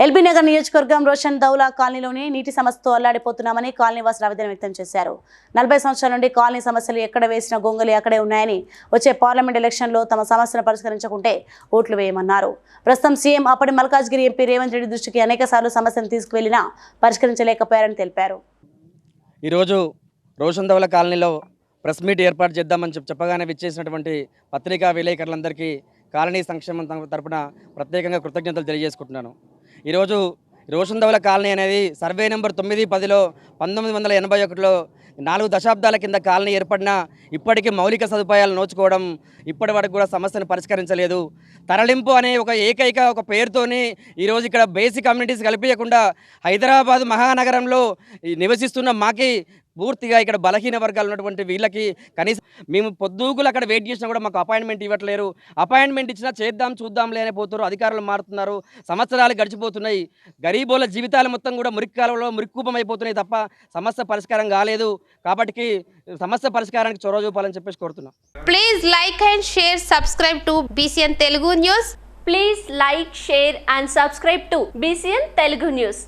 LB Nagar నియోజకవర్గం రోషన్ దౌలా కాలనీలోని నీటి సమస్యతో అల్లాడిపోతున్నామని కాలనీ వాసులు ఆవేదన వ్యక్తం చేశారు. నలభై సంవత్సరాల నుండి కాలనీ సమస్యలు ఎక్కడ వేసిన గొంగలి అక్కడే ఉన్నాయని వచ్చే పార్లమెంట్ ఎలక్షన్లో తమ సమస్యను పరిష్కరించకుంటే ఓట్లు వేయమన్నారు. ప్రస్తుతం సీఎం అప్పటి మల్కాజ్గిరి ఎంపీ రేవంత్ రెడ్డి దృష్టికి అనేక సమస్యను తీసుకువెళ్ళినా పరిష్కరించలేకపోయారని తెలిపారు. ఈరోజు రోషన్ దౌలా కాలనీలో ప్రెస్ మీట్ ఏర్పాటు చేద్దామని చెప్పి చెప్పగానే విచ్చేసినటువంటి పత్రికా విలేకరులందరికీ కాలనీ సంక్షేమం త- తరపున ప్రత్యేకంగా కృతజ్ఞతలు తెలియజేసుకుంటున్నాను. ఈరోజు రోషన్ దవల కాలనీ అనేది సర్వే నెంబర్ తొమ్మిది పదిలో పంతొమ్మిది వందల ఎనభై ఒకటిలో నాలుగు దశాబ్దాల కింద కాలనీ ఏర్పడినా ఇప్పటికీ మౌలిక సదుపాయాలు నోచుకోవడం ఇప్పటి వరకు కూడా సమస్యను పరిష్కరించలేదు. తరలింపు అనే ఒక ఏకైక ఒక పేరుతోని ఈరోజు ఇక్కడ బేసిక్ కమ్యూనిటీస్ కల్పించకుండా హైదరాబాద్ మహానగరంలో ఈ నివసిస్తున్న మాకి పూర్తిగా ఇక్కడ బలహీన వర్గాలు ఉన్నటువంటి వీళ్ళకి కనీసం మేము పొద్దుగులు అక్కడ వెయిట్ చేసినా కూడా మాకు అపాయింట్మెంట్ ఇవ్వట్లేరు. అపాయింట్మెంట్ ఇచ్చినా చేద్దాం చూద్దాం లేనే పోతారు అధికారులు మారుతున్నారు. సంవత్సరాలు గడిచిపోతున్నాయి. గరీబోల జీవితాలు మొత్తం కూడా మురిక్కాలలో మురిక్కూపం అయిపోతున్నాయి తప్ప సమస్య పరిష్కారం కాలేదు. కాబట్టి సమస్య పరిష్కారానికి చొరవ చూపాలని చెప్పేసి కోరుతున్నాం. Please like and share subscribe to BCN Telugu news please like share and subscribe to BCN Telugu news